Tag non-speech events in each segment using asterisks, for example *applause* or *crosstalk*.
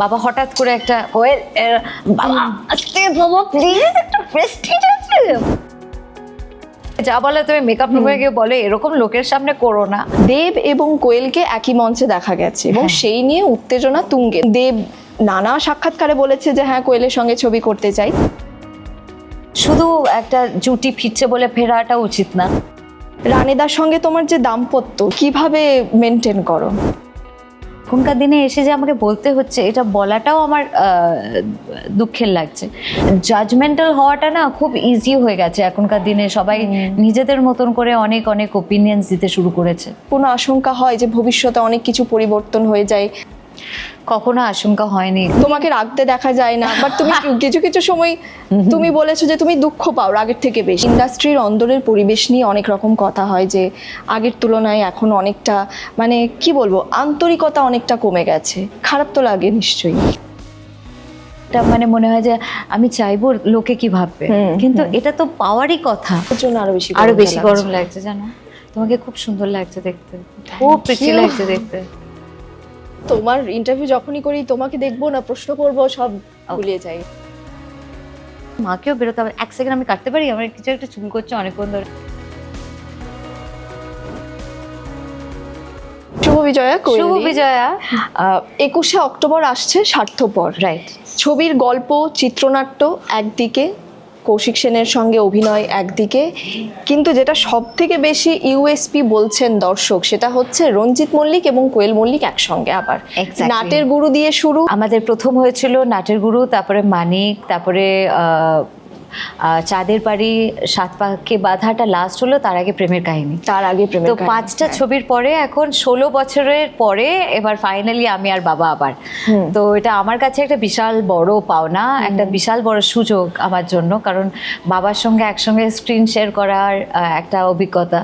বাবা হঠাৎ করে একটা কোয়েল এর, বাবা বাবা প্লিজ একটা প্রেস্টিজ আছে যা বলে তুমি মেকআপ রুমে গিয়ে বলে এরকম লোকের সামনে করো না। দেব এবং কোয়েলকে একই মঞ্চে দেখা গেছে এবং হ্যাঁ। সেই নিয়ে উত্তেজনা তুঙ্গে। দেব নানা সাক্ষাৎকারে বলেছে যে হ্যাঁ কোয়েলের সঙ্গে ছবি করতে চাই। শুধু একটা জুটি ফিরছে বলে ফেরাটা উচিত না। রানেদার সঙ্গে তোমার যে দাম্পত্য কীভাবে মেনটেন করো? এখনকার দিনে এসে যে আমাকে বলতে হচ্ছে এটা বলাটাও আমার দুঃখের লাগছে। জাজমেন্টাল হওয়াটা না খুব ইজি হয়ে গেছে এখনকার দিনে। সবাই নিজেদের মতন করে অনেক অনেক ওপিনিয়ন্স দিতে শুরু করেছে। কোনো আশঙ্কা হয় যে ভবিষ্যতে অনেক কিছু পরিবর্তন হয়ে যায়? কখনো আশঙ্কা হয়নি। তোমাকে রাখতে দেখা যায় না বাট তুমি *laughs* কিছু কিছু সময় তুমি বলেছ যে তুমি দুঃখ পাও আগের থেকে বেশি। ইন্ডাস্ট্রির অন্দরের পরিবেশ নিয়ে অনেক রকম কথা হয় যে আগের তুলনায় এখন অনেকটা মানে কি বলব আন্তরিকতা অনেকটা কমে গেছে। খারাপ তো লাগে নিশ্চয়ই। এটা মানে মনে হয় যে আমি চাইব লোকে কি ভাববে। কিন্তু এটা তো পাওয়ারই কথা। আরও বেশি আরও বেশি গরম লাগছে জানো? তোমাকে খুব সুন্দর লাগছে দেখতে। খুব প্রিটি লাগছে দেখতে। তোমার ইন্টারভিউ যখনই করি তোমাকে দেখব না প্রশ্ন করব সব ভুলিয়ে যাই। মাকেও বেরোতে হবে। এক সেকেন্ড আমি কাটতে পারি? আমার কিছু একটা চুল করছে অনেকক্ষণ ধরে। শুভ বিজয়া শুভ বিজয়া। একুশে অক্টোবর আসছে স্বার্থপর। রাইট ছবির গল্প চিত্রনাট্য একদিকে কৌশিক সেনের সঙ্গে অভিনয় একদিকে কিন্তু যেটা সব থেকে বেশি ইউএসপি বলছেন দর্শক সেটা হচ্ছে রঞ্জিত মল্লিক এবং কোয়েল মল্লিক একসঙ্গে আবার। নাটের গুরু দিয়ে শুরু। আমাদের প্রথম হয়েছিল নাটের গুরু তারপরে মানিক তারপরে চাঁদের বাড়ি সাত পাকে বাধাটা লাস্ট হলো তার আগে প্রেমের কাহিনী। তার আগে প্রেমের তো পাঁচটা হ্যাঁ। ছবির পরে এখন ষোলো বছরের পরে এবার ফাইনালি আমি আর বাবা আবার। তো এটা আমার কাছে একটা বিশাল বড় পাওনা একটা বিশাল বড় সুযোগ আমার জন্য কারণ বাবার সঙ্গে একসঙ্গে স্ক্রিন শেয়ার করার একটা অভিজ্ঞতা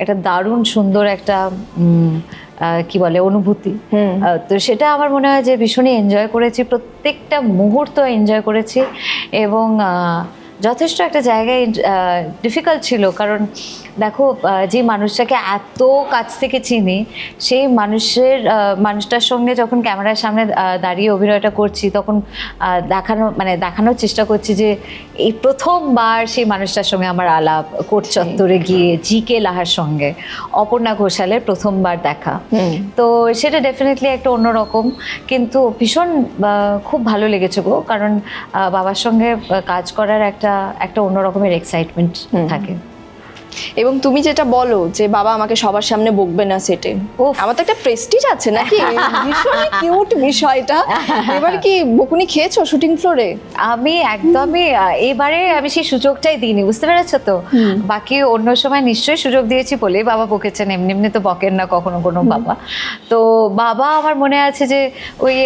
একটা দারুণ সুন্দর একটা কি বলে অনুভূতি। তো সেটা আমার মনে হয় যে ভীষণই এনজয় করেছি প্রত্যেকটা মুহূর্ত এনজয় করেছি এবং যথেষ্ট একটা জায়গায় ডিফিকাল্ট ছিল কারণ দেখো যে মানুষটাকে এত কাছ থেকে চিনি সেই মানুষের মানুষটার সঙ্গে যখন ক্যামেরার সামনে দাঁড়িয়ে অভিনয়টা করছি তখন দেখানো মানে দেখানোর চেষ্টা করছি যে এই প্রথমবার সেই মানুষটার সঙ্গে আমার আলাপ কোট চত্বরে গিয়ে জি কে লাহার সঙ্গে অপর্ণা ঘোষালের প্রথমবার দেখা। তো সেটা ডেফিনেটলি একটা অন্যরকম কিন্তু ভীষণ খুব ভালো লেগেছে গো কারণ বাবার সঙ্গে কাজ করার একটা একটা অন্য রকমের এক্সাইটমেন্ট থাকে। এবং তুমি যেটা বলো যে বাবা আমাকে সবার সামনে বকবে না সেটে। আমার তো একটা প্রেস্টিজ আছে নাকি? ভীষণ কিউট বিষয়টা। এবার কি বকুনি খেয়েছো শুটিং ফ্লোরে আমি একদমই এবারে আমি সেই সুযোগটাই দিইনি বুঝতে পেরেছ তো? বাকি অন্য সময় নিশ্চয়ই সুযোগ দিয়েছি বলেই বাবা বকেছেন এমনি এমনি তো বকেন না কখনো কোনো বাবা। তো বাবা আমার মনে আছে যে ওই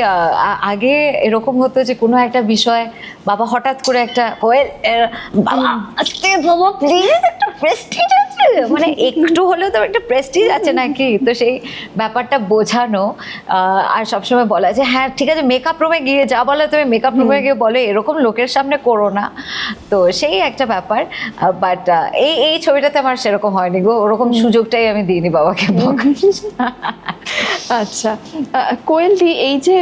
আগে এরকম হতো যে কোনো একটা বিষয় বাবা হঠাৎ করে একটা বাবা প্লিজ একটা প্রেস্টিজ আছে? মানে *laughs* একটু হলেও তো একটা প্রেস্টিজ আছে নাকি? তো সেই ব্যাপারটা বোঝানো আর সবসময় বলা যে হ্যাঁ ঠিক আছে মেকআপ রুমে গিয়ে যা বলে তুমি মেকআপ রুমে গিয়ে বলে এরকম লোকের সামনে করো না। তো সেই একটা ব্যাপার বাট এই এই ছবিটাতে আমার সেরকম হয়নি গো। ওরকম সুযোগটাই আমি দিইনি বাবাকে *laughs* আচ্ছা আহ, কোয়েল দি এই যে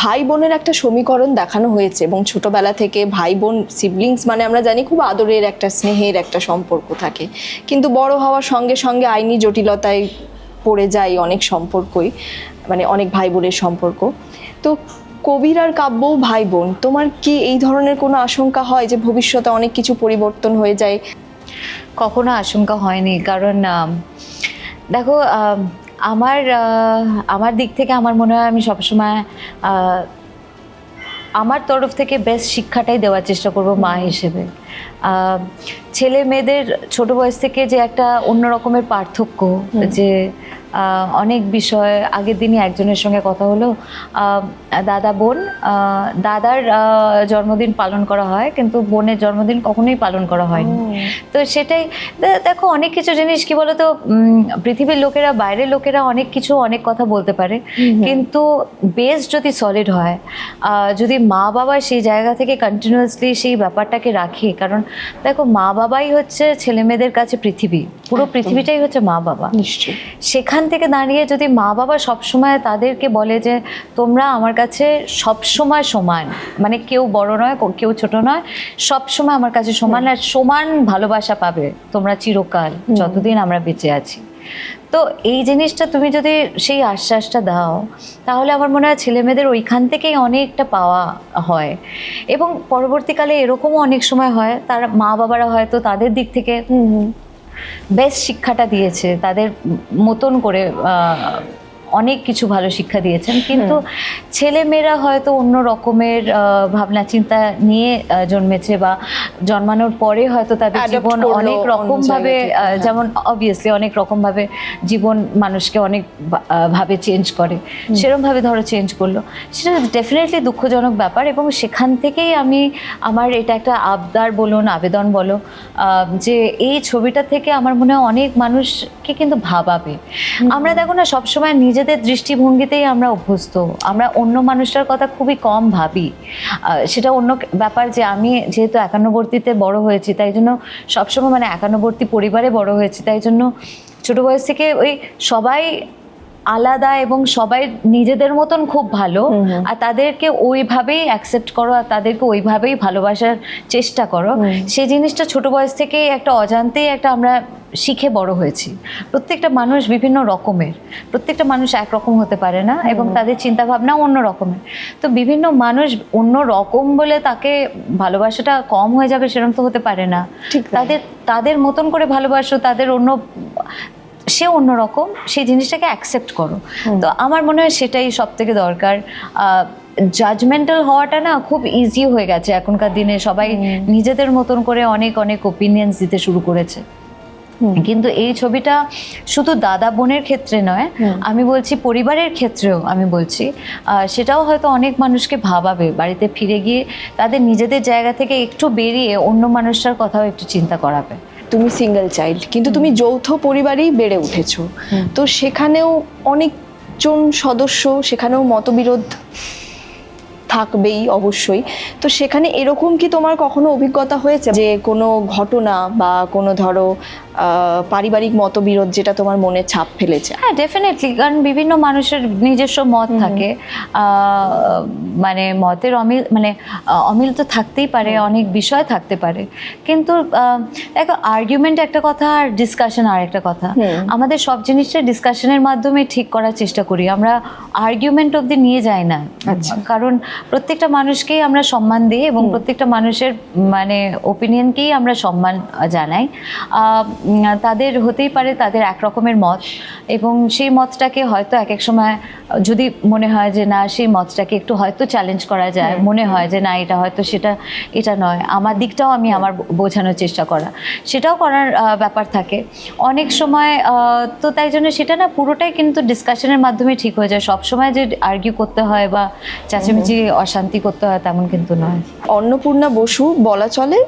ভাই বোনের একটা সমীকরণ দেখানো হয়েছে এবং ছোটবেলা থেকে ভাই বোন সিবলিংস মানে আমরা জানি খুব আদরের একটা, স্নেহের একটা সম্পর্ক থাকে। কিন্তু বড় হওয়ার সঙ্গে সঙ্গে আইনি জটিলতায় পড়ে যায় অনেক সম্পর্কই মানে অনেক ভাই বোনের সম্পর্ক। তো কবির আর কাব্যও ভাই বোন, তোমার কি এই ধরনের কোনো আশঙ্কা হয় যে ভবিষ্যতে অনেক কিছু পরিবর্তন হয়ে যায়? কখনো আশঙ্কা হয়নি, কারণ দেখো আমার আমার দিক থেকে আমার মনে হয় আমি সবসময় আমার তরফ থেকে বেস্ট শিক্ষাটাই দেওয়ার চেষ্টা করব মা হিসেবে। ছেলে মেয়েদের ছোট বয়স থেকে যে একটা অন্যরকমের পার্থক্য যে অনেক বিষয়। আগের দিনই একজনের সঙ্গে কথা হলো। দাদা বোন দাদার জন্মদিন পালন করা হয় কিন্তু বোনের জন্মদিন কখনোই পালন করা হয়নি। তো সেটাই দেখো অনেক কিছু জিনিস কি বলতো পৃথিবীর লোকেরা বাইরের লোকেরা অনেক কিছু অনেক কথা বলতে পারে। কিন্তু বেস যদি সলিড হয় যদি মা বাবা সেই জায়গা থেকে কন্টিনিউয়াসলি সেই ব্যাপারটাকে রাখে কারণ দেখো মা বাবাই হচ্ছে ছেলে মেয়েদের কাছে পৃথিবী। পুরো পৃথিবীটাই হচ্ছে মা বাবা। নিশ্চয়ই। সেখানে সেখান থেকে দাঁড়িয়ে যদি মা বাবা সবসময় তাদেরকে বলে যে তোমরা আমার কাছে সবসময় সমান। মানে কেউ বড় নয় কেউ ছোট নয় সবসময় আমার কাছে সমান আর সমান ভালোবাসা পাবে তোমরা চিরকাল যতদিন আমরা বেঁচে আছি। তো এই জিনিসটা তুমি যদি সেই আশ্বাসটা দাও তাহলে আমার মনে হয় ছেলে মেয়েদের ওইখান থেকেই অনেকটা পাওয়া হয়। এবং পরবর্তীকালে এরকমও অনেক সময় হয় তার মা বাবারা হয়তো তাদের দিক থেকে বেস্ট শিক্ষাটা দিয়েছে তাদের মতন করে অনেক কিছু ভালো শিক্ষা দিয়েছেন কিন্তু ছেলে মেয়েরা হয়তো অন্য রকমের ভাবনা চিন্তা নিয়ে জন্মেছে বা জন্মানোর পরে হয়তো তাদের জীবন অনেক অন্য রকম ভাবে জায়গা থেকে, আহ, হ্যাঁ। যেমন অবভিয়াসলি অনেক রকম ভাবে জীবন মানুষকে অনেক ভাবে চেঞ্জ করে। সেরকম ভাবে ধরো চেঞ্জ করল। সেটা ডেফিনেটলি দুঃখজনক ব্যাপার এবং সেখান থেকেই আমি আমার এটা একটা আবদার বলুন আবেদন বলো যে এই ছবিটা থেকে আমার মনে হয় অনেক মানুষকে কিন্তু ভাবাবে। আমরা দেখো না সবসময় নিজেদের দৃষ্টিভঙ্গিতেই আমরা অভ্যস্ত। আমরা অন্য মানুষটার কথা খুবই কম ভাবি। সেটা অন্য ব্যাপার যে আমি যেহেতু একান্নবর্তীতে বড় হয়েছি, তাই জন্য সবসময় মানে একান্নবর্তী পরিবারে বড় হয়েছি, তাই জন্য ছোটো বয়স থেকে ওই সবাই আলাদা এবং সবাই নিজেদের মতন খুব ভালো। আর তাদেরকে ওইভাবেই অ্যাকসেপ্ট করো আর তাদেরকে ওইভাবেই ভালোবাসার চেষ্টা করো। সেই জিনিসটা ছোট বয়স থেকেই একটা অজান্তেই একটা আমরা শিখে বড় হয়েছি। প্রত্যেকটা মানুষ বিভিন্ন রকমের। প্রত্যেকটা মানুষ একরকম হতে পারে না এবং তাদের চিন্তা ভাবনা অন্য রকমের। তো বিভিন্ন মানুষ অন্য রকম বলে তাকে ভালোবাসাটা কম হয়ে যাবে সেরকম তো হতে পারে না। তাদের তাদের মতন করে ভালোবাসো তাদের অন্য সে অন্যরকম সেই জিনিসটাকে অ্যাকসেপ্ট করো। তো আমার মনে হয় সেটাই সব থেকে দরকার জাজমেন্টাল হওয়াটা না খুব ইজি হয়ে গেছে এখনকার দিনে। সবাই নিজেদের মতন করে অনেক অনেক ওপিনিয়ন্স দিতে শুরু করেছে। কিন্তু এই ছবিটা শুধু দাদা বোনের ক্ষেত্রে নয় আমি বলছি পরিবারের ক্ষেত্রেও আমি বলছি সেটাও হয়তো অনেক মানুষকে ভাবাবে। বাড়িতে ফিরে গিয়ে তাদের নিজেদের জায়গা থেকে একটু বেরিয়ে অন্য মানুষটার কথাও একটু চিন্তা করাবে। তুমি সিঙ্গেল চাইল্ড কিন্তু তুমি যৌথ পরিবারেই বেড়ে উঠেছো। তো সেখানেও অনেকজন সদস্য সেখানেও মতবিরোধ থাকবেই অবশ্যই। তো সেখানে এরকম কি তোমার কখনো অভিজ্ঞতা হয়েছে যে কোনো ঘটনা বা কোনো ধরো পারিবারিক মতবিরোধ যেটা তোমার মনে ছাপ ফেলেছে? হ্যাঁ ডেফিনেটলি কারণ বিভিন্ন মানুষের নিজস্ব মত থাকে। মানে মতের অমিল মানে অমিল তো থাকতেই পারে অনেক বিষয় থাকতে পারে। কিন্তু দেখো আর্গুমেন্ট একটা কথা আর ডিসকাশন আর একটা কথা। আমাদের সব জিনিসটা ডিসকাশনের মাধ্যমে ঠিক করার চেষ্টা করি। আমরা আর্গুমেন্ট অবধি নিয়ে যাই না। আচ্ছা। কারণ প্রত্যেকটা মানুষকেই আমরা সম্মান দিই এবং প্রত্যেকটা মানুষের মানে ওপিনিয়নকেই আমরা সম্মান জানাই। তাদের হতেই পারে তাদের এক রকমের মত। এবং সেই মতটাকে হয়তো এক এক সময় যদি মনে হয় যে না সেই মতটাকে একটু হয়তো চ্যালেঞ্জ করা যায় মনে হয় যে না এটা হয়তো সেটা এটা নয়। আমার দিকটাও আমি আমার বোঝানোর চেষ্টা করা। সেটাও করার ব্যাপার থাকে। অনেক সময় তো তাই জন্য সেটা না পুরোটাই কিন্তু ডিসকাশনের মাধ্যমে ঠিক হয়ে যায়। সব সময় যে আর্গিউ করতে হয় বা চেঁচামেচি অশান্তি করতে হয় তেমন কিন্তু নয়। অন্নপূর্ণা বসু বলা চলে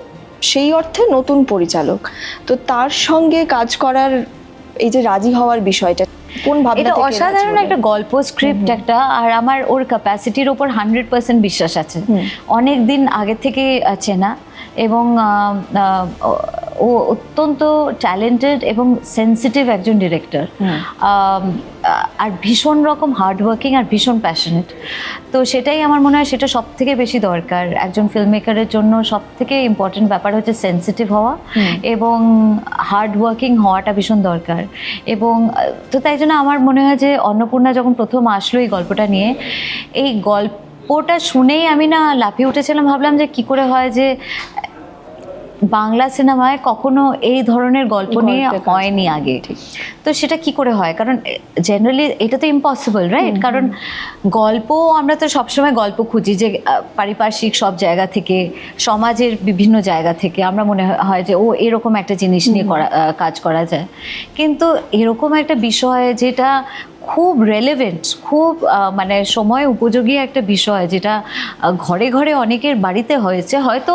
সেই অর্থে নতুন পরিচালক। তো তার সঙ্গে কাজ করার এই যে রাজি হওয়ার বিষয়টা কোন ভাবনা থেকে অসাধারণ একটা গল্প স্ক্রিপ্ট একটা আর আমার ওর ক্যাপাসিটির ওপর হান্ড্রেড পার্সেন্ট বিশ্বাস আছে। অনেক দিন আগে থেকে চেনা এবং ও অত্যন্ত ট্যালেন্টেড এবং সেন্সিটিভ একজন ডিরেক্টর আর ভীষণ রকম হার্ড ওয়ার্কিং আর ভীষণ প্যাশনেট তো সেটাই আমার মনে হয় সেটা সব থেকে বেশি দরকার। একজন ফিল্ম মেকারের জন্য সব থেকে ইম্পর্টেন্ট ব্যাপার হচ্ছে সেন্সিটিভ হওয়া এবং হার্ড ওয়ার্কিং হওয়াটা ভীষণ দরকার। এবং তো তাই জন্য আমার মনে হয় যে অন্নপূর্ণা যখন প্রথম আসলো এই গল্পটা নিয়ে এই গল্পটা শুনেই আমি না লাফিয়ে উঠেছিলাম। ভাবলাম যে কি করে হয় যে বাংলা সিনেমায় কখনো এই ধরনের গল্প নিয়ে হয়নি আগে। তো সেটা কি করে হয়? কারণ জেনারেলি এটা তো ইম্পসিবল রাইট কারণ গল্প আমরা তো সবসময় গল্প খুঁজি যে পারিপার্শ্বিক সব জায়গা থেকে সমাজের বিভিন্ন জায়গা থেকে আমরা মনে হয়- হয় যে ও এরকম একটা জিনিস নিয়ে করা কাজ করা যায়। কিন্তু এরকম একটা বিষয় যেটা খুব রেলেভেন্ট খুব মানে সময় উপযোগী একটা বিষয় যেটা ঘরে ঘরে অনেকের বাড়িতে হয়েছে, হয়তো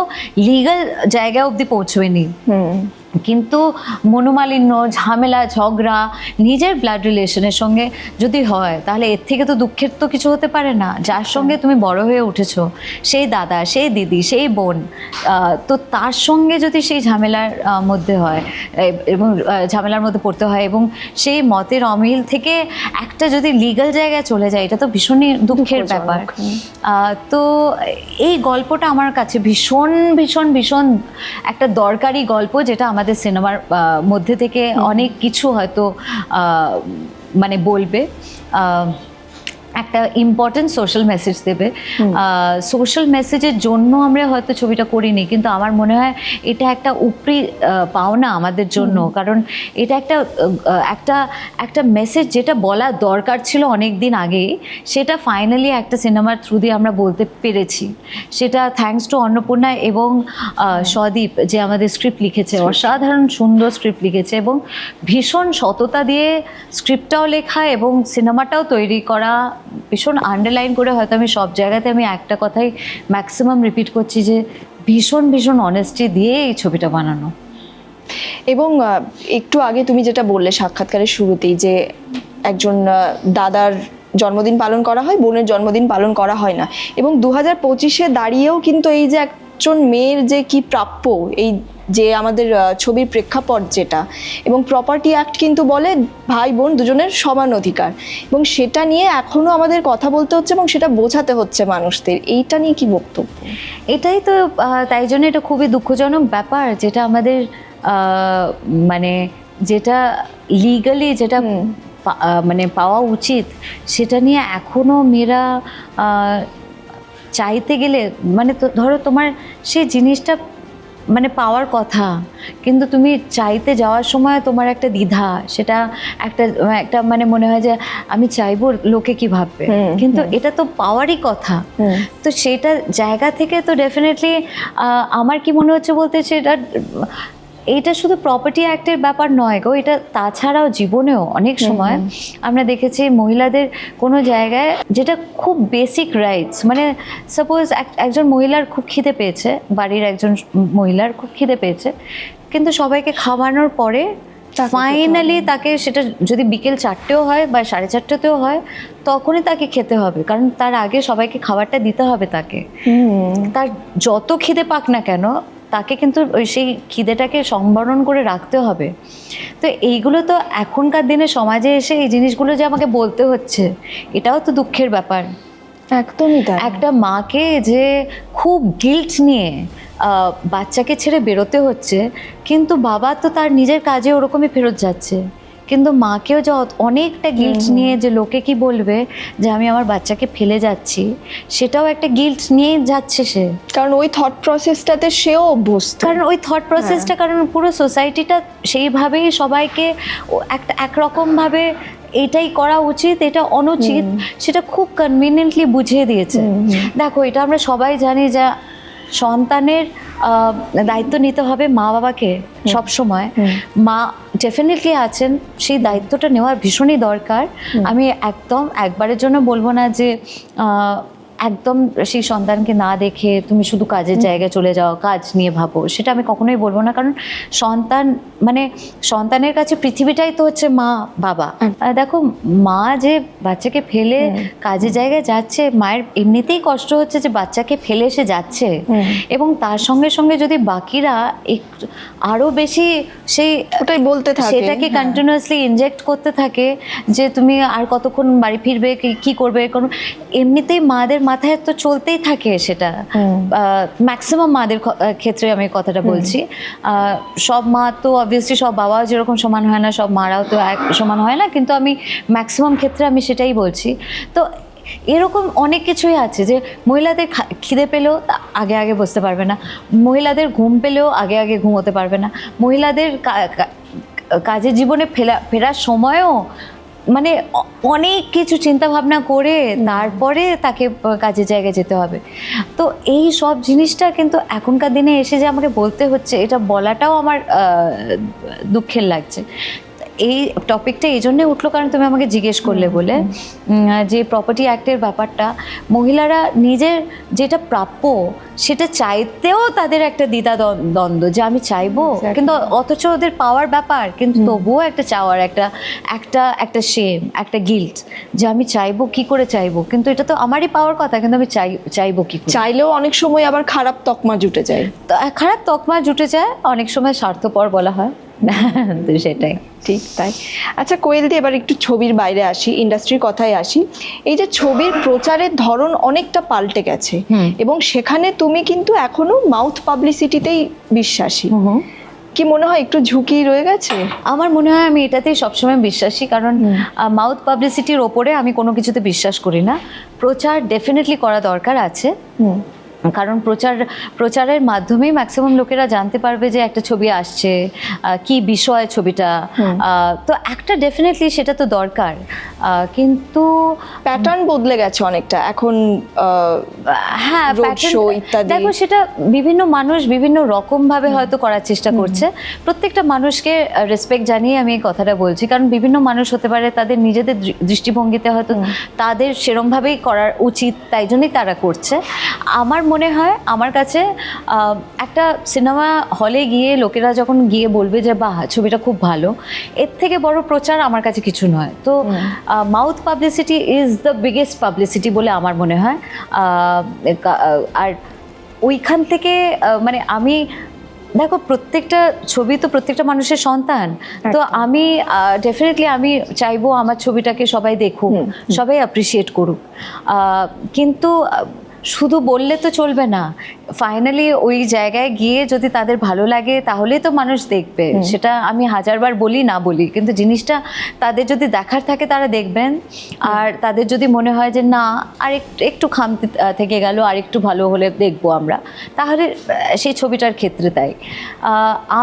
লিগাল জায়গা অবধি পৌঁছয়নি। হুম। কিন্তু মনোমালিন্য ঝামেলা ঝগড়া নিজের ব্লাড রিলেশনের সঙ্গে যদি হয় তাহলে এর থেকে তো দুঃখের তো কিছু হতে পারে না। যার সঙ্গে তুমি বড় হয়ে উঠেছো সেই দাদা সেই দিদি সেই বোন তো তার সঙ্গে যদি সেই ঝামেলার মধ্যে হয় এবং ঝামেলার মধ্যে পড়তে হয় এবং সেই মতের অমিল থেকে একটা যদি লিগাল জায়গায় চলে যায় এটা তো ভীষণই দুঃখের ব্যাপার। তো এই গল্পটা আমার কাছে ভীষণ ভীষণ ভীষণ একটা দরকারি গল্প যেটা আমাদের সিনেমার মধ্যে থেকে অনেক কিছু হয়তো মানে বলবে। একটা ইম্পর্টেন্ট সোশ্যাল মেসেজ দেবে। সোশ্যাল মেসেজের জন্য আমরা হয়তো ছবিটা করিনি কিন্তু আমার মনে হয় এটা একটা উপরি পাওনা আমাদের জন্য। কারণ এটা একটা একটা একটা মেসেজ যেটা বলা দরকার ছিল অনেক দিন আগেই সেটা ফাইনালি একটা সিনেমার থ্রু দিয়ে আমরা বলতে পেরেছি। সেটা থ্যাঙ্কস টু অন্নপূর্ণা এবং সদীপ যে আমাদের স্ক্রিপ্ট লিখেছে। অসাধারণ সুন্দর স্ক্রিপ্ট লিখেছে এবং ভীষণ সততা দিয়ে স্ক্রিপ্টটাও লেখা এবং সিনেমাটাও তৈরি করা ভীষণ আন্ডারলাইন করে হয়তো আমি সব জায়গাতে আমি একটা কথাই ম্যাক্সিমাম রিপিট করছি যে ভীষণ ভীষণ অনেস্টি দিয়ে এই ছবিটা বানানো। এবং একটু আগে তুমি যেটা বললে সাক্ষাৎকারের শুরুতেই যে একজন দাদার জন্মদিন পালন করা হয়, বোনের জন্মদিন পালন করা হয় না। এবং দু হাজার পঁচিশে দাঁড়িয়েও কিন্তু এই যে একজন মেয়ের যে কি প্রাপ্য, এই যে আমাদের ছবির প্রেক্ষাপট যেটা। এবং প্রপার্টি অ্যাক্ট কিন্তু বলে ভাই বোন দুজনের সমান অধিকার। এবং সেটা নিয়ে এখনও আমাদের কথা বলতে হচ্ছে এবং সেটা বোঝাতে হচ্ছে মানুষদের। এইটা নিয়ে কি বক্তব্য? এটাই তো তাই জন্য এটা খুবই দুঃখজনক ব্যাপার যেটা আমাদের মানে যেটা লিগালি যেটা মানে পাওয়া উচিত সেটা নিয়ে এখনও মেয়েরা চাইতে গেলে মানে তো ধরো তোমার সেই জিনিসটা মানে পাওয়ার কথা কিন্তু তুমি চাইতে যাওয়ার সময় তোমার একটা দ্বিধা সেটা একটা একটা মানে মনে হয় যে আমি চাইব লোকে কি ভাববে। কিন্তু এটা তো পাওয়ারই কথা। তো সেটা জায়গা থেকে তো ডেফিনেটলি আমার কি মনে হচ্ছে বলতে সেটা এটা শুধু প্রপার্টি অ্যাক্টের ব্যাপার নয় গো এটা তাছাড়াও জীবনেও অনেক সময় আমরা দেখেছি মহিলাদের কোনো জায়গায় যেটা খুব বেসিক রাইটস মানে সাপোজ একজন মহিলার খুব খিদে পেয়েছে বাড়ির একজন মহিলার খুব খিদে পেয়েছে কিন্তু সবাইকে খাওয়ানোর পরে ফাইনালি তাকে সেটা যদি বিকেল চারটেও হয় বা সাড়ে চারটেতেও হয় তখনই তাকে খেতে হবে কারণ তার আগে সবাইকে খাবারটা দিতে হবে তাকে। তার যত খিদে পাক না কেন তাকে কিন্তু ওই সেই খিদেটাকে সম্বরণ করে রাখতে হবে। তো এইগুলো তো এখনকার দিনে সমাজে এসে এই জিনিসগুলো যে আমাকে বলতে হচ্ছে এটাও তো দুঃখের ব্যাপার। একদমই তাই। একটা মাকে যে খুব গিল্ট নিয়ে বাচ্চাকে ছেড়ে বেরোতে হচ্ছে কিন্তু বাবা তো তার নিজের কাজে ওরকমই ফেরত যাচ্ছে। কিন্তু মাকেও যে অনেকটা গিল্ট নিয়ে যে লোকে কি বলবে যে আমি আমার বাচ্চাকে ফেলে যাচ্ছি সেটাও একটা গিল্ট নিয়ে যাচ্ছে সে। কারণ ওই থট প্রসেসটাতে সেও অভ্যস্ত। কারণ ওই থট প্রসেসটা কারণ পুরো সোসাইটিটা সেইভাবেই সবাইকে একটা একরকমভাবে এটাই করা উচিত এটা অনুচিত সেটা খুব কনভিনিয়েন্টলি বুঝিয়ে দিয়েছে। দেখো এটা আমরা সবাই জানি যে সন্তানের দায়িত্ব নিতে হবে মা বাবাকে সব সময় মা ডেফিনেটলি আছেন সেই দায়িত্বটা নেওয়ার ভীষণই দরকার। আমি একদম একবারের জন্য বলব না যে একদম সেই সন্তানকে না দেখে তুমি শুধু কাজের জায়গায় চলে যাও কাজ নিয়ে ভাবো সেটা আমি কখনোই বলব না। কারণ সন্তান মানে সন্তানের কাছে পৃথিবীটাই তো হচ্ছে মা বাবা। দেখো মা যে বাচ্চাকে ফেলে কাজের জায়গায় যাচ্ছে মায়ের এমনিতেই কষ্ট হচ্ছে যে বাচ্চাকে ফেলে সে যাচ্ছে। এবং তার সঙ্গে সঙ্গে যদি বাকিরা একটু আরও বেশি সেই ওটাই বলতে থাকে। সেটাকে হ্যাঁ। কন্টিনিউয়াসলি ইনজেক্ট করতে থাকে যে তুমি আর কতক্ষণ বাড়ি ফিরবে কি- কি করবে? কোন এমনিতেই মাদের মাথায় তো চলতেই থাকে সেটা। ম্যাক্সিমাম মাদের ক্ষেত্রে আমি কথাটা বলছি। সব মা তো অবভিয়াসলি সব বাবাও যেরকম সমান হয় না সব মারাও তো এক সমান হয় না কিন্তু আমি ম্যাক্সিমাম ক্ষেত্রে আমি সেটাই বলছি। তো এরকম অনেক কিছুই আছে যে মহিলাদের খা- খিদে পেলেও তা আগে আগে বসতে পারবে না মহিলাদের ঘুম পেলেও আগে আগে ঘুমোতে পারবে না মহিলাদের কাজের জীবনে ফেরা ফেরার সময়ও মানে অনেক কিছু চিন্তা ভাবনা করে তারপরে তাকে কাজের জায়গায় যেতে হবে। তো এই সব জিনিসটা কিন্তু এখনকার দিনে এসে যে আমাকে বলতে হচ্ছে, এটা বলাটাও আমার দুঃখের লাগছে। এই টপিকটা এই জন্যে উঠল কারণ তুমি আমাকে জিজ্ঞেস করলে বলে যে প্রপার্টি অ্যাক্টের ব্যাপারটা মহিলারা নিজের যেটা প্রাপ্য সেটা চাইতেও তাদের একটা দ্বিধা দ্বন্দ্ব- দ্বন্দ্ব যে আমি চাইব। কিন্তু অথচ ওদের পাওয়ার ব্যাপার কিন্তু তবুও একটা চাওয়ার একটা একটা একটা শেম একটা গিল্ট যে আমি চাইব কি করে চাইব? কিন্তু এটা তো আমারই পাওয়ার কথা কিন্তু আমি চাই চাইব কি চাইলেও অনেক সময় আবার খারাপ তকমা জুটে যায়। তো খারাপ তকমা জুটে যায় অনেক সময় স্বার্থপর বলা হয়। *laughs* তো সেটাই ঠিক তাই। আচ্ছা কোয়েল দিয়ে এবার একটু ছবির বাইরে আসি ইন্ডাস্ট্রির কথায় আসি। এই যে ছবির প্রচারের ধরন অনেকটা পাল্টে গেছে। এবং সেখানে তুমি কিন্তু এখনও মাউথ পাবলিসিটিতেই বিশ্বাসী। কি মনে হয় একটু ঝুঁকি রয়ে গেছে? আমার মনে হয় আমি এটাতেই সবসময় বিশ্বাসী কারণ মাউথ পাবলিসিটির ওপরে আমি কোনো কিছুতে বিশ্বাস করি না। প্রচার ডেফিনেটলি করা দরকার আছে। কারণ প্রচার প্রচারের মাধ্যমেই ম্যাক্সিমাম লোকেরা জানতে পারবে যে একটা ছবি আসছে কি বিষয় ছবিটা। তো একটা ডেফিনেটলি সেটা তো দরকার। কিন্তু প্যাটার্ন বদলে গেছে অনেকটা। এখন হ্যাঁ ইত্যাদি। দেখো সেটা বিভিন্ন মানুষ বিভিন্ন রকম ভাবে হয়তো করার চেষ্টা করছে। প্রত্যেকটা মানুষকে রেসপেক্ট জানিয়ে আমি এই কথাটা বলছি। কারণ বিভিন্ন মানুষ হতে পারে তাদের নিজেদের দৃষ্টিভঙ্গিতে হয়তো তাদের সেরম ভাবেই করার উচিত তাই জন্যই তারা করছে। আমার মনে হয় আমার কাছে একটা সিনেমা হলে গিয়ে লোকেরা যখন গিয়ে বলবে যে বাহ ছবিটা খুব ভালো এর থেকে বড় প্রচার আমার কাছে কিছু নয়। তো mouth publicity is the biggest publicity বলে আমার মনে হয়। আর ওইখান থেকে মানে আমি দেখো প্রত্যেকটা ছবি তো প্রত্যেকটা মানুষের সন্তান। তো আমি ডেফিনেটলি আমি চাইব আমার ছবিটাকে সবাই দেখুক সবাই অ্যাপ্রিসিয়েট করুক। কিন্তু শুধু বললে তো চলবে না। ফাইনালি ওই জায়গায় গিয়ে যদি তাদের ভালো লাগে তাহলেই তো মানুষ দেখবে। সেটা আমি হাজারবার বলি না বলি। কিন্তু জিনিসটা তাদের যদি দেখার থাকে তারা দেখবেন। আর তাদের যদি মনে হয় যে না আর একটু একটু খামতি থেকে গেল আর একটু ভালো হলে দেখব আমরা। তাহলে সেই ছবিটার ক্ষেত্রে তাই।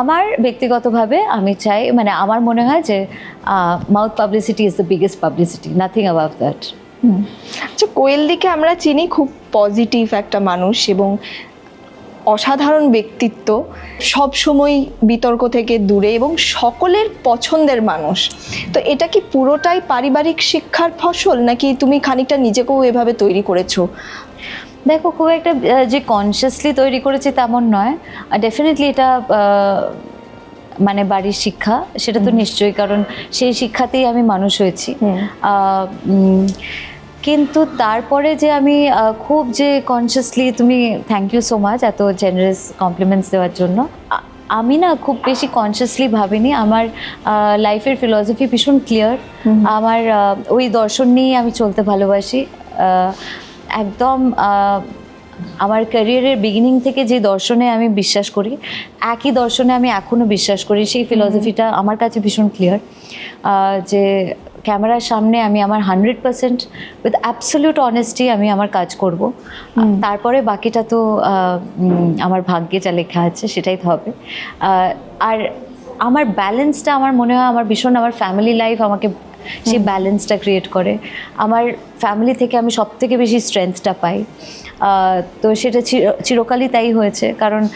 আমার ব্যক্তিগতভাবে আমি চাই মানে আমার মনে হয় যে mouth publicity is the biggest publicity nothing about that আচ্ছা কোয়েল দিকে আমরা চিনি খুব পজিটিভ একটা মানুষ এবং অসাধারণ ব্যক্তিত্ব সব সময় বিতর্ক থেকে দূরে এবং সকলের পছন্দের মানুষ। তো এটা কি পুরোটাই পারিবারিক শিক্ষার ফসল নাকি তুমি খানিকটা নিজেকেও এভাবে তৈরি করেছ? দেখো খুব একটা যে কনসিয়াসলি তৈরি করেছি তেমন নয়। ডেফিনেটলি এটা মানে বাড়ির শিক্ষা সেটা তো নিশ্চয়ই কারণ সেই শিক্ষাতেই আমি মানুষ হয়েছি। কিন্তু তারপরে যে আমি খুব যে কনসিয়াসলি তুমি থ্যাংক ইউ সো মাচ এত জেনারেস কমপ্লিমেন্টস দেওয়ার জন্য আমি না খুব বেশি কনসিয়াসলি ভাবিনি। আমার লাইফের ফিলসফি ভীষণ ক্লিয়ার আমার ওই দর্শন নিয়েই আমি চলতে ভালোবাসি। একদম আমার ক্যারিয়ারের বিগিনিং থেকে যে দর্শনে আমি বিশ্বাস করি একই দর্শনে আমি এখনও বিশ্বাস করি। সেই ফিলসফিটা আমার কাছে ভীষণ ক্লিয়ার যে ক্যামেরার সামনে আমি আমার hundred percent with absolute honesty আমি আমার কাজ করব। তারপরে বাকিটা তো আমার ভাগ্যে যা লেখা আছে সেটাই তো হবে। আর আমার ব্যালেন্সটা আমার মনে হয় আমার ভীষণ আমার ফ্যামিলি লাইফ আমাকে সেই ব্যালেন্সটা ক্রিয়েট করে। আমার ফ্যামিলি থেকে আমি সব থেকে বেশি স্ট্রেংথটা পাই। তো সেটা চির- চিরকালই তাই হয়েছে। কারণ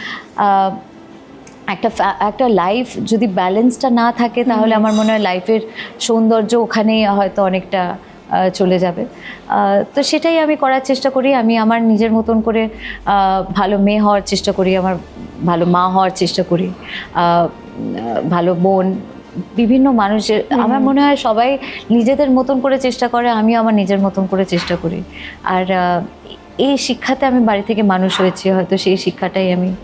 একটা ফ্যা- একটা লাইফ যদি ব্যালেন্সটা না থাকে তাহলে আমার মনে হয় লাইফের সৌন্দর্য ওখানেই হয়তো অনেকটা চলে যাবে। তো সেটাই আমি করার চেষ্টা করি। আমি আমার নিজের মতন করে ভালো মেয়ে হওয়ার চেষ্টা করি আমার ভালো মা হওয়ার চেষ্টা করি ভালো বোন বিভিন্ন মানুষের আমার মনে হয় সবাই নিজেদের মতন করে চেষ্টা করে আমি আমার নিজের মতন করে চেষ্টা করি। আর এই শিক্ষাতে আমি বাড়ি থেকে মানুষ হয়েছি হয়তো সেই শিক্ষাটাই আমি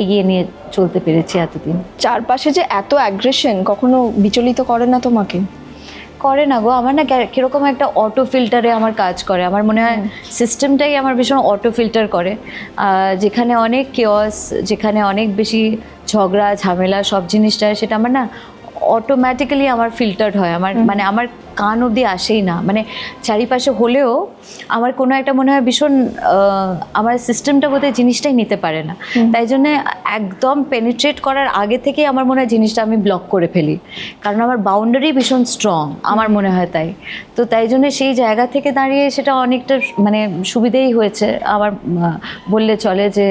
এগিয়ে নিয়ে চলতে পেরেছি এতদিন। চারপাশে যে এত অ্যাগ্রেশন কখনো বিচলিত করে না তোমাকে? করে না গো আমার না কীরকম একটা অটো ফিল্টারে আমার কাজ করে। আমার মনে হয় সিস্টেমটাই আমার ভীষণ অটো ফিল্টার করে। যেখানে অনেক কেওয়াস যেখানে অনেক বেশি ঝগড়া ঝামেলা সব জিনিসটা সেটা আমার না অটোমেটিক্যালি আমার ফিল্টার্ড হয়। আমার মানে আমার কান অবধি আসেই না। মানে চারিপাশে হলেও আমার কোনো একটা মনে হয় ভীষণ আমার সিস্টেমটা বোধহয় জিনিসটাই নিতে পারে না। তাই জন্যে একদম পেনিট্রেট করার আগে থেকেই আমার মনে হয় জিনিসটা আমি ব্লক করে ফেলি। কারণ আমার বাউন্ডারি ভীষণ স্ট্রং আমার মনে হয় তাই। তো তাই জন্য সেই জায়গা থেকে দাঁড়িয়ে সেটা অনেকটা মানে সুবিধেই হয়েছে। আমার বললে চলে যে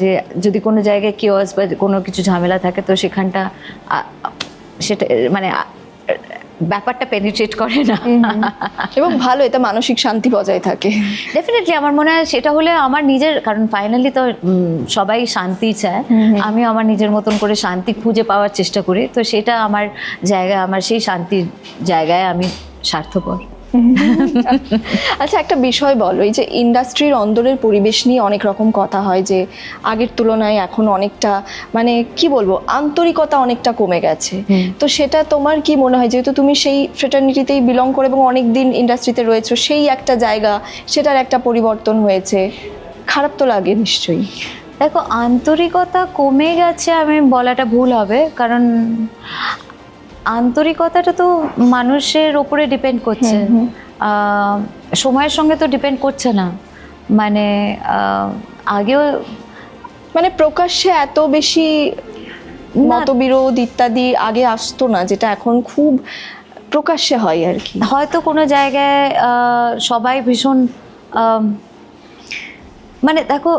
যে যদি কোনো জায়গায় কেওয়াস বা কোনো কিছু ঝামেলা থাকে তো সেখানটা সেটা মানে ব্যাপারটা পেনিট্রেট করে না। এবং ভালো এটা মানসিক শান্তি বজায় থাকে। ডেফিনেটলি আমার মনে হয় সেটা হলে আমার নিজের কারণ ফাইনালি তো সবাই শান্তি চায়। আমি আমার নিজের মতন করে শান্তি খুঁজে পাওয়ার চেষ্টা করি। তো সেটা আমার জায়গায় আমার সেই শান্তির জায়গায় আমি স্বার্থপর। আচ্ছা একটা বিষয় বলো এই যে ইন্ডাস্ট্রির অন্দরের পরিবেশ নিয়ে অনেক রকম কথা হয় যে আগের তুলনায় এখন অনেকটা মানে কি বলব আন্তরিকতা অনেকটা কমে গেছে। তো সেটা তোমার কি মনে হয়? যেহেতু তুমি সেই ফ্রেটার্নিটিতেই বিলং করে এবং অনেক দিন ইন্ডাস্ট্রিতে রয়েছো সেই একটা জায়গা সেটার একটা পরিবর্তন হয়েছে। খারাপ তো লাগে নিশ্চয়ই। দেখো আন্তরিকতা কমে গেছে আমি বলাটা ভুল হবে কারণ আন্তরিকতাটা তো মানুষের ওপরে ডিপেন্ড করছে। সময়ের সঙ্গে তো ডিপেন্ড করছে না। মানে আগেও মানে প্রকাশ্যে এত বেশি মতবিরোধ ইত্যাদি আগে আসতো না যেটা এখন খুব প্রকাশ্যে হয় আর কি। হয়তো কোনো জায়গায় সবাই ভীষণ মানে দেখো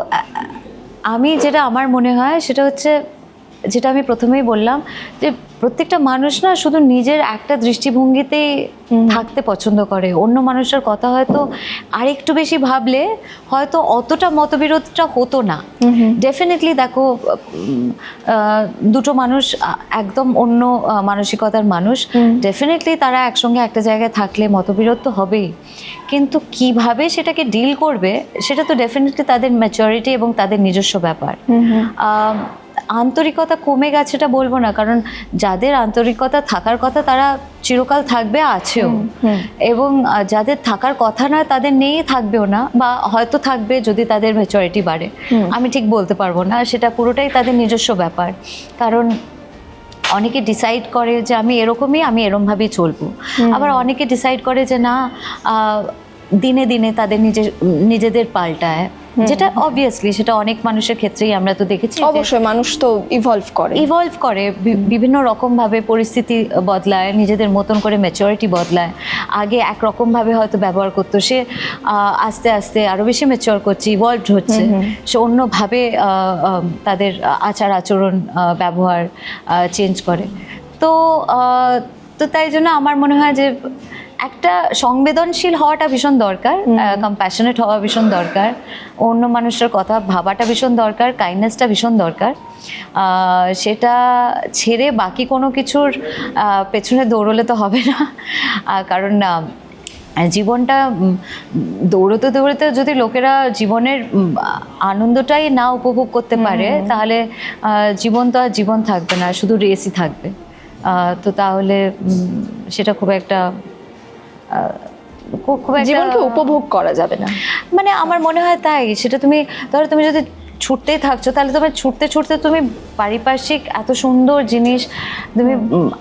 আমি যেটা আমার মনে হয় সেটা হচ্ছে যেটা আমি প্রথমেই বললাম যে প্রত্যেকটা মানুষ না শুধু নিজের একটা দৃষ্টিভঙ্গিতেই থাকতে পছন্দ করে। অন্য মানুষের কথা হয়তো আরেকটু বেশি ভাবলে হয়তো অতটা মতবিরোধটা হতো না। ডেফিনেটলি দেখো দুটো মানুষ একদম অন্য মানসিকতার মানুষ। ডেফিনেটলি তারা একসঙ্গে একটা জায়গায় থাকলে মতবিরোধ তো হবেই। কিন্তু কীভাবে সেটাকে ডিল করবে সেটা তো ডেফিনেটলি তাদের ম্যাচুরিটি এবং তাদের নিজস্ব ব্যাপার। আন্তরিকতা কমে গেছে এটা বলব না কারণ যাদের আন্তরিকতা থাকার কথা তারা চিরকাল থাকবে আছেও। এবং যাদের থাকার কথা নয় তাদের নেই থাকবেও না বা হয়তো থাকবে যদি তাদের ম্যাচুরিটি বাড়ে। আমি ঠিক বলতে পারব না সেটা পুরোটাই তাদের নিজস্ব ব্যাপার। কারণ অনেকে ডিসাইড করে যে আমি এরকমই আমি এরমভাবেই চলবো। আবার অনেকে ডিসাইড করে যে না দিনে দিনে তাদের নিজের নিজেদের পাল্টায়। যেটা অবভিয়াসলি সেটা অনেক মানুষের ক্ষেত্রেই আমরা তো দেখেছি অবশ্যই মানুষ তো ইভলভ করে। ইভলভ করে বিভিন্ন রকমভাবে পরিস্থিতি বদলায় নিজেদের মতন করে ম্যাচুরিটি বদলায়। আগে একরকমভাবে হয়তো ব্যবহার করতো সে আস্তে আস্তে আরও বেশি ম্যাচিওর করছে ইভলভ হচ্ছে। সে অন্যভাবে তাদের আচার আচরণ ব্যবহার চেঞ্জ করে। তো তো তাই জন্য আমার মনে হয় যে একটা সংবেদনশীল হওয়াটা ভীষণ দরকার কম্প্যাশনেট হওয়া ভীষণ দরকার অন্য মানুষের কথা ভাবাটা ভীষণ দরকার কাইন্ডনেসটা ভীষণ দরকার। সেটা ছেড়ে বাকি কোনো কিছুর পেছনে দৌড়লে তো হবে না। কারণ জীবনটা দৌড়তে দৌড়তে যদি লোকেরা জীবনের আনন্দটাই না উপভোগ করতে পারে তাহলে জীবন তো আর জীবন থাকবে না শুধু রেসই থাকবে। তো তাহলে সেটা খুব একটা খুব খুব জীবনকে উপভোগ করা যাবে না। মানে আমার মনে হয় তাই সেটা তুমি ধরো তুমি যদি ছুটতেই থাকছো তাহলে তুমি ছুটতে ছুটতে তুমি পারিপার্শ্বিক এত সুন্দর জিনিস তুমি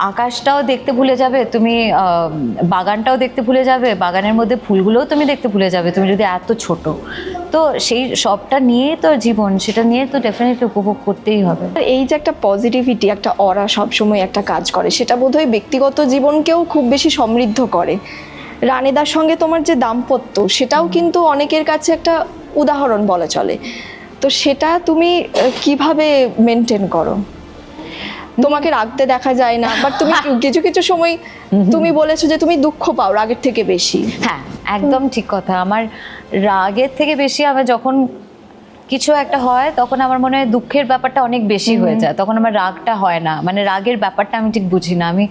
আকাশটাও দেখতে ভুলে যাবে তুমি আহ, বাগানটাও দেখতে ভুলে যাবে বাগানের মধ্যে ফুলগুলোও তুমি দেখতে ভুলে যাবে তুমি যদি এত ছোট। তো সেই সবটা নিয়েই তো জীবন সেটা নিয়ে তো ডেফিনেটলি উপভোগ করতেই হবে। এই যে একটা পজিটিভিটি একটা অরা সবসময় একটা কাজ করে সেটা বোধহয় ব্যক্তিগত জীবনকেও খুব বেশি সমৃদ্ধ করে। রানেদার সঙ্গে তোমার যে দাম্পত্য সেটাও কিন্তু অনেকের কাছে একটা উদাহরণ বলা চলে। তো সেটা তুমি কীভাবে মেনটেন করো? তোমাকে রাখতে দেখা যায় না বাট তুমি *laughs* কিছু কিছু সময় তুমি বলেছ যে তুমি দুঃখ পাও রাগের থেকে বেশি। হ্যাঁ একদম ঠিক কথা। আমার রাগের থেকে বেশি আমার যখন কিছু একটা হয় তখন আমার মনে হয় দুঃখের ব্যাপারটা অনেক বেশি হয়ে যায়। তখন আমার রাগটা হয় না। মানে রাগের ব্যাপারটা আমি ঠিক বুঝি না। আমি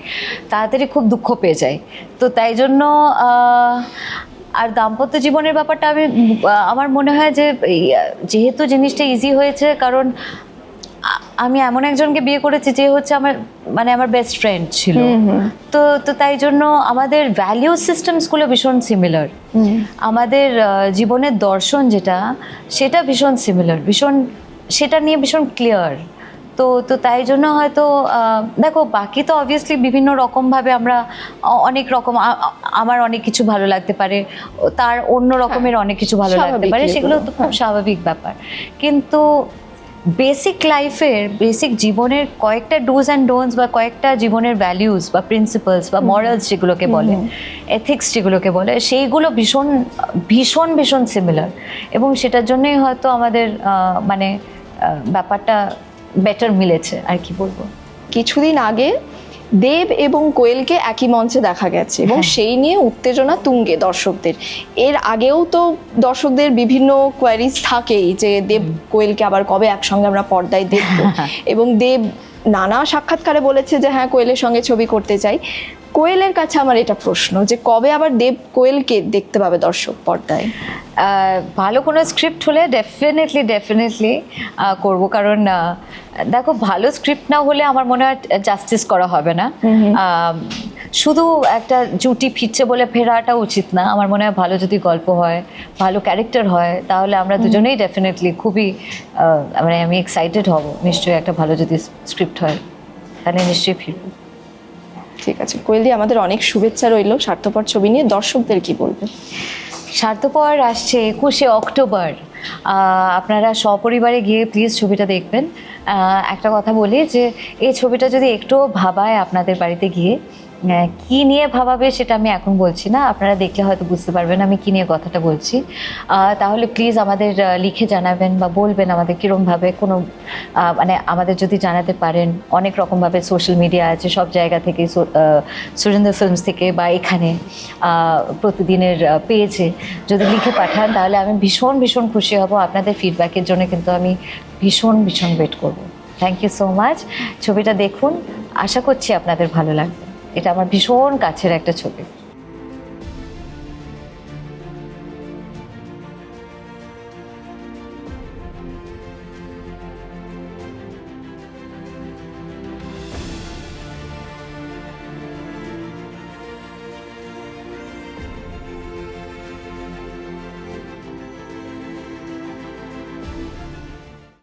তাড়াতাড়ি খুব দুঃখ পেয়ে যাই। তো তাই জন্য আর দাম্পত্য জীবনের ব্যাপারটা আমি আমার মনে হয় যে যেহেতু জিনিসটা ইজি হয়েছে কারণ আমি এমন একজনকে বিয়ে করেছি যে হচ্ছে আমার মানে আমার বেস্ট ফ্রেন্ড ছিল। তো তো তাই জন্য আমাদের ভ্যালিউ সিস্টেমসগুলো ভীষণ সিমিলার আমাদের জীবনের দর্শন যেটা সেটা ভীষণ সিমিলার ভীষণ সেটা নিয়ে ভীষণ ক্লিয়ার তো তো তাই জন্য হয়তো দেখো বাকি তো অবভিয়াসলি বিভিন্ন রকমভাবে আমরা অনেক রকম আমার অনেক কিছু ভালো লাগতে পারে তার অন্য রকমের অনেক কিছু ভালো লাগতে পারে সেগুলো তো খুব স্বাভাবিক ব্যাপার। কিন্তু বেসিক লাইফের বেসিক জীবনের কয়েকটা ডুজ অ্যান্ড ডোনস বা কয়েকটা জীবনের ভ্যালিউস বা প্রিন্সিপালস বা মরালস যেগুলোকে বলে এথিক্স যেগুলোকে বলে সেইগুলো ভীষণ ভীষণ ভীষণ সিমিলার এবং সেটার জন্যই হয়তো আমাদের মানে ব্যাপারটা বেটার মিলেছে আর কি বলব। কিছুদিন আগে দেব এবং কোয়েলকে একই মঞ্চে দেখা গেছে এবং হ্যাঁ। সেই নিয়ে উত্তেজনা তুঙ্গে দর্শকদের। এর আগেও তো দর্শকদের বিভিন্ন কোয়ারিজ থাকেই যে দেব কোয়েলকে আবার কবে একসঙ্গে আমরা পর্দায় দেখব? এবং দেব নানা সাক্ষাৎকারে বলেছে যে হ্যাঁ কোয়েলের সঙ্গে ছবি করতে চাই। কোয়েলের কাছে আমার এটা প্রশ্ন যে কবে আবার দেব কোয়েলকে দেখতে পাবে দর্শক পর্দায়? ভালো কোনো স্ক্রিপ্ট হলে ডেফিনেটলি ডেফিনেটলি করব। কারণ দেখো ভালো স্ক্রিপ্ট না হলে আমার মনে হয় জাস্টিস করা হবে না। শুধু একটা জুটি ফিরছে বলে ফেরাটা উচিত না। আমার মনে হয় ভালো যদি গল্প হয় ভালো ক্যারেক্টার হয় তাহলে আমরা দুজনেই ডেফিনেটলি খুবই মানে আমি এক্সাইটেড হব। নিশ্চয়ই একটা ভালো যদি স্ক্রিপ্ট হয় তাহলে নিশ্চয়ই ফিরবো। ঠিক আছে। কোয়েলদি আমাদের অনেক শুভেচ্ছা রইল। স্বার্থপর ছবি নিয়ে দর্শকদের কি বলবে স্বার্থপর আসছে একুশে অক্টোবর। আপনারা সপরিবারে গিয়ে প্লিজ ছবিটা দেখবেন। একটা কথা বলি যে, এই ছবিটা যদি একটুও ভাবায় আপনাদের বাড়িতে গিয়ে কি নিয়ে ভাবাবে সেটা আমি এখন বলছি না। আপনারা দেখলে হয়তো বুঝতে পারবেন আমি কি নিয়ে কথাটা বলছি। তাহলে প্লিজ আমাদের লিখে জানাবেন বা বলবেন আমাদের কীরমভাবে কোনো মানে আমাদের যদি জানাতে পারেন, অনেক রকমভাবে সোশ্যাল মিডিয়া আছে, সব জায়গা থেকে সুরেন্দ্র ফিল্মস থেকে বা এখানে প্রতিদিনের পেয়েছে যদি লিখে পাঠান, তাহলে আমি ভীষণ ভীষণ খুশি হব। আপনাদের ফিডব্যাকের জন্য কিন্তু আমি ভীষণ ভীষণ ওয়েট করব। থ্যাংক ইউ সো মাচ ছবিটা দেখুন। আশা করছি আপনাদের ভালো লাগবে। এটা আমার ভীষণ কাছের একটা ছবি।